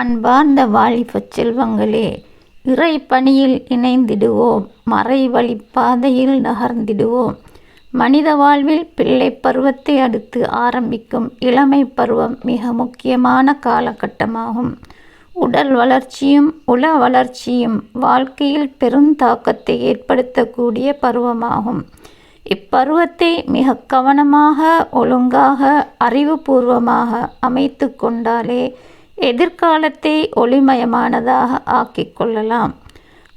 அன்பார்ந்த வாலிப செல்வங்களே இறை பணியில் இணைந்திடுவோம். மறை வழிப்பாதையில் நகர்ந்திடுவோம். மனித வாழ்வில் பிள்ளை பருவத்தை அடுத்து ஆரம்பிக்கும் இளமை பருவம் மிக முக்கியமான காலகட்டமாகும். உடல் வளர்ச்சியும் உள வளர்ச்சியும் வாழ்க்கையில் பெருந்தாக்கத்தை ஏற்படுத்தக்கூடிய பருவமாகும். இப்பருவத்தை மிக கவனமாக ஒழுங்காக அறிவுபூர்வமாக அமைத்து கொண்டாலே எதிர்காலத்தை ஒளிமயமானதாக ஆக்கிக் கொள்ளலாம்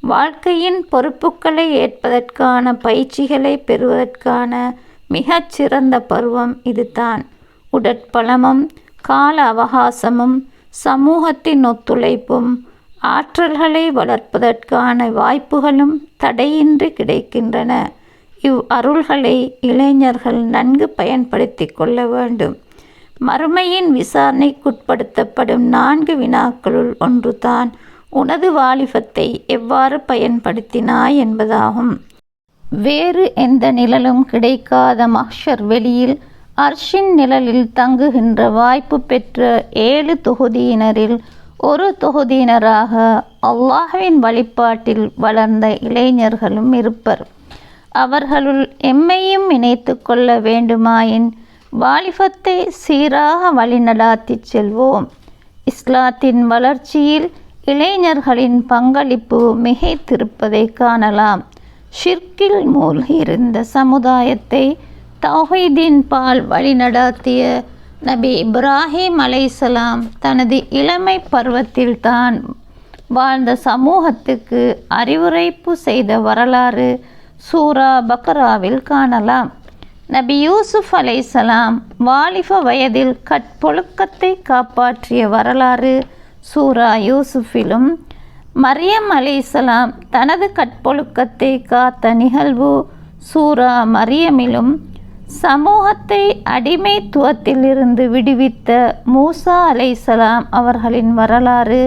வாழ்க்கையின் பொறுப்புகளை ஏற்பதற்கான பயிற்சிகளை பெறுவதற்கான மிகச் சிறந்த பருவம் இதுதான். உடற்பலமும் கால அவகாசமும் சமூகத்தின் ஒத்துழைப்பும் ஆற்றல்களை வளர்ப்பதற்கான வாய்ப்புகளும் தடையின்றி கிடைக்கின்றன. இவ் அருள்களை இளைஞர்கள் நன்கு பயன்படுத்தி கொள்ள வேண்டும். மறுமையின் விசாரணைக்குட்படுத்தப்படும் நான்கு வினாக்களுள் ஒன்றுதான். உனது வாலிபத்தை எவ்வாறு பயன்படுத்தினாய் என்பதாகும். வேறு எந்த நிழலும் கிடைக்காத மஹ்ஷர் வெளியில் அர்ஷின் நிழலில் தங்குகின்ற வாய்ப்பு பெற்ற ஏழு தொகுதியினரில் ஒரு தொகுதியினராக அல்லாஹுவின் வழிபாட்டில் வளர்ந்த இளைஞர்களும் இருப்பர். அவர்களுள் எம்மையும் இணைத்து கொள்ள வேண்டுமாயின் வாலிபத்தை சீராக வழிநடாத்தி செல்வோம். இஸ்லாத்தின் வளர்ச்சியில் இளைஞர்களின் பங்களிப்பு மிகைத்திருப்பதை காணலாம். ஷிர்கில் மூழ்கியிருந்த சமுதாயத்தை தௌஹீதின் பால் வழிநடாத்திய நபி இப்ராஹிம் அலைசலாம் தனது இளமை பருவத்தில் தான் வாழ்ந்த சமூகத்துக்கு அறிவுரைப்பு செய்த வரலாறு சூரா பக்ராவில் காணலாம். நபி யூசுப் அலைசலாம் வாலிப வயதில் கற்பொழுக்கத்தை காப்பாற்றிய வரலாறு சூரா யூசுஃபிலும் மரியம் அலைசலாம் தனது கற்பொழுக்கத்தை காத்த நிகழ்வு சூரா மரியமிலும் சமூகத்தை அடிமைத்துவத்திலிருந்து விடுவித்த மூசா அலைசலாம் அவர்களின் வரலாறு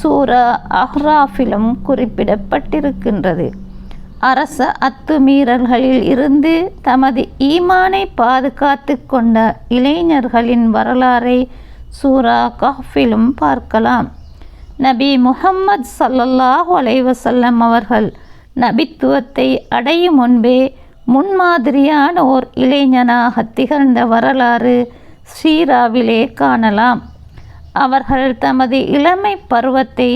சூரா அஹ்ராஃபிலும் குறிப்பிடப்பட்டிருக்கின்றது. அரச அத்துமீறல்களில் இருந்து தமது ஈமானை பாதுகாத்து கொண்ட இளைஞர்களின் வரலாறை சூரா கஹ்ஃபிலும் பார்க்கலாம். நபி முஹம்மது சல்லல்லாஹ் அலைவசல்லம் அவர்கள் நபித்துவத்தை அடையும் முன்பே முன்மாதிரியான ஓர் இளைஞனாக திகழ்ந்த வரலாறு ஸ்ரீராவிலே காணலாம். அவர்கள் தமது இளமை பருவத்தை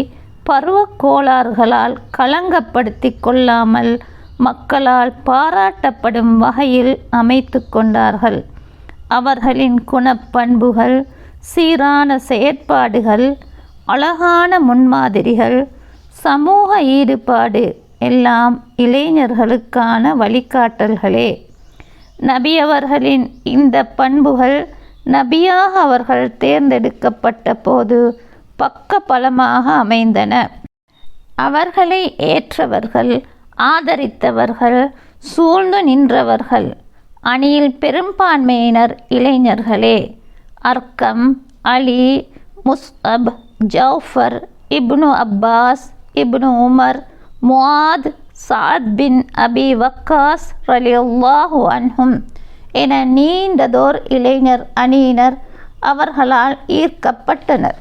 பருவக் கோளாறுகளால் களங்கப்படுத்தி கொள்ளாமல் மக்களால் பாராட்டப்படும் வகையில் அமைத்து கொண்டார்கள். அவர்களின் குணப்பண்புகள் சீரான செயற்பாடுகள் அழகான முன்மாதிரிகள் சமூக ஈடுபாடு எல்லாம் இளைஞர்களுக்கான வழிகாட்டல்களே. நபியவர்களின் இந்த பண்புகள் நபியாக அவர்கள் தேர்ந்தெடுக்கப்பட்ட போது பக்க பலமாக அமைந்தன. அவர்களை ஏற்றவர்கள் ஆதரித்தவர்கள் சூழ்ந்து நின்றவர்கள் அணியில் பெரும்பான்மையினர் இளைஞர்களே. Arqam Ali Musab Jafar ibn Abbas ibn Umar Muadh Saad bin Abi Waqqas ரலியுல்லாஹு அன்ஹும் என நீண்டதோர் இளைஞர் அணியினர் அவர்களால் ஈர்க்கப்பட்டனர்.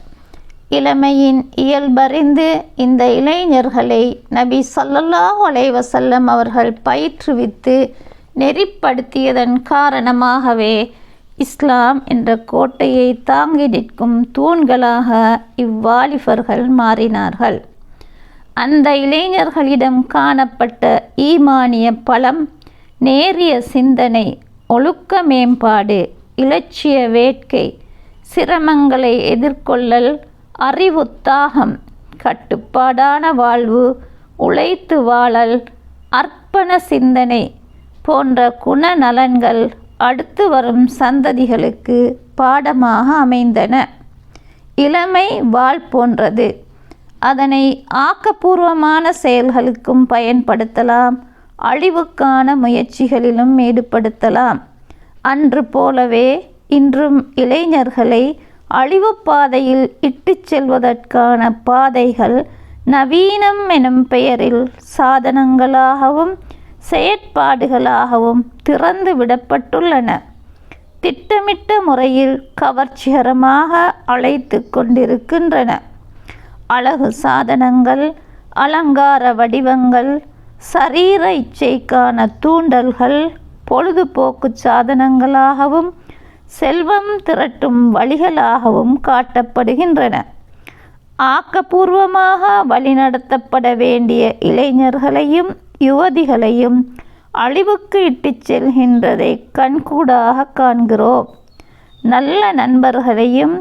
இளமையின் இயல்பறிந்து இந்த இளைஞர்களை நபி சல்லல்லாஹ் அலைவசல்லம் அவர்கள் பயிற்றுவித்து நெறிப்படுத்தியதன் காரணமாகவே இஸ்லாம் என்ற கோட்டையை தாங்கி நிற்கும் தூண்களாக இவ்வாலிபர்கள் மாறினார்கள். அந்த இளைஞர்களிடம் காணப்பட்ட ஈமானிய பலம் நேரிய சிந்தனை ஒழுக்க மேம்பாடு இலட்சிய வேட்கை சிரமங்களை எதிர்கொள்ளல் அறிவுத்தாகம் கட்டுப்பாடான வாழ்வு உழைத்து வாழல் அர்ப்பண சிந்தனை போன்ற குணநலன்கள் அடுத்து வரும் சந்ததிகளுக்கு பாடமாக அமைந்தன. இளமை வாழ் போன்றது. அதனை ஆக்கப்பூர்வமான செயல்களுக்கும் பயன்படுத்தலாம். அழிவுக்கான முயற்சிகளிலும் ஈடுபடுத்தலாம். அன்று போலவே இன்றும் இளைஞர்களை அழிவு பாதையில் இட்டுச் செல்வதற்கான பாதைகள் நவீனம் எனும் பெயரில் சாதனங்களாகவும் செயற்பாடுகளாகவும் திறந்து விடப்பட்டுள்ளன. திட்டமிட்ட முறையில் கவர்ச்சிகரமாக அழைத்து கொண்டிருக்கின்றன. அழகு சாதனங்கள் அலங்கார வடிவங்கள் சரீர இச்சைக்கான தூண்டல்கள் பொழுதுபோக்கு சாதனங்களாகவும் செல்வம் திரட்டும் வழிகளாகவும் காட்டப்படுகின்றன. ஆக்கப்பூர்வமாக வழிநடத்தப்பட வேண்டிய இளைஞர்களையும் யுவதிகளையும் அழிவுக்கு இட்டுச் செல்கின்றதை கண்கூடாக காண்கிறோம். நல்ல நண்பர்களையும்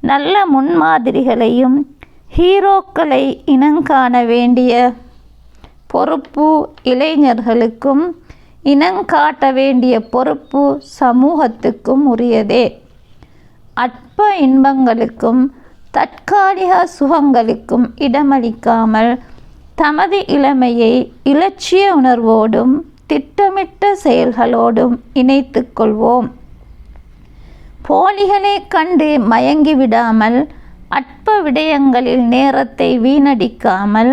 நல்ல முன்மாதிரிகளையும் ஹீரோக்களை இனங்காண வேண்டிய பொறுப்பு இளைஞர்களுக்கும் இனங்காட்ட வேண்டிய பொறுப்பு சமூகத்துக்கும் உரியதே. அற்ப இன்பங்களுக்கும் தற்காலிக சுகங்களுக்கும் இடமளிக்காமல் தமது இளமையை இலட்சிய உணர்வோடும் திட்டமிட்ட செயல்களோடும் இணைத்து கொள்வோம். போலிகளை கண்டு மயங்கிவிடாமல் அற்ப விடயங்களில் நேரத்தை வீணடிக்காமல்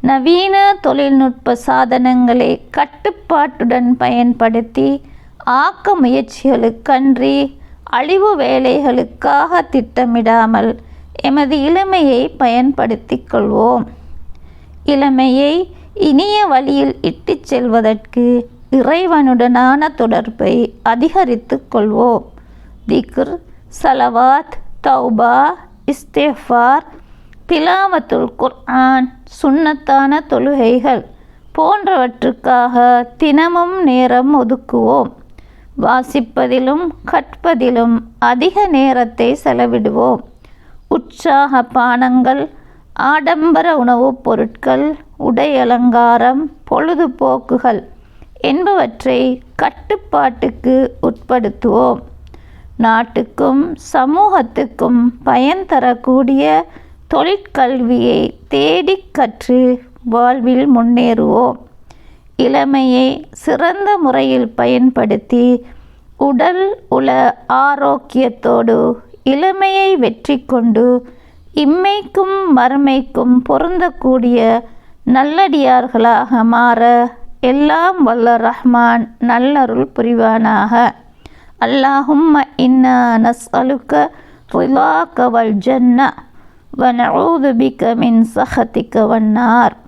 நவீன தொழில்நுட்ப சாதனங்களை கட்டுப்பாட்டுடன் பயன்படுத்தி ஆக்க முயற்சிகளுக்கன்றி அழிவு வேலைகளுக்காக திட்டமிடாமல் எமது இளமையை பயன்படுத்திக் கொள்வோம். இளமையை இனிய வழியில் இட்டுச் செல்வதற்கு இறைவனுடனான தொடர்பை அதிகரித்து கொள்வோம். திக்ர் சலவாத் தௌபா இஸ்தேஃபார் திலாவத்துல் குர்ஆன் சுண்ணத்தான தொழுகைகள் போன்றவற்றுக்காக தினமும் நேரம் ஒதுக்குவோம். வாசிப்பதிலும் கற்பதிலும் அதிக நேரத்தை செலவிடுவோம். உற்சாக பானங்கள் ஆடம்பர உணவுப் பொருட்கள் உடை அலங்காரம் பொழுதுபோக்குகள் என்பவற்றை கட்டுப்பாட்டுக்கு உட்படுத்துவோம். நாட்டுக்கும் சமூகத்துக்கும் பயன் தரக்கூடிய தொழிற்கல்வியை தேடி கற்று வாழ்வில் முன்னேறுவோம். இளமையை சிறந்த முறையில் பயன்படுத்தி உடல் உல ஆரோக்கியத்தோடு இளமையை வெற்றி கொண்டு இம்மைக்கும் மறுமைக்கும் பொருந்தக்கூடிய நல்லடியார்களாக மாற எல்லாம் வல்ல ரஹ்மான் நல்லருள் புரிவானாக. அல்லாஹும் இன்னா நஸ்அலுக்க ரிலாக்க வல் ஜன்ன. ونعوذ بك من سخطك والنار.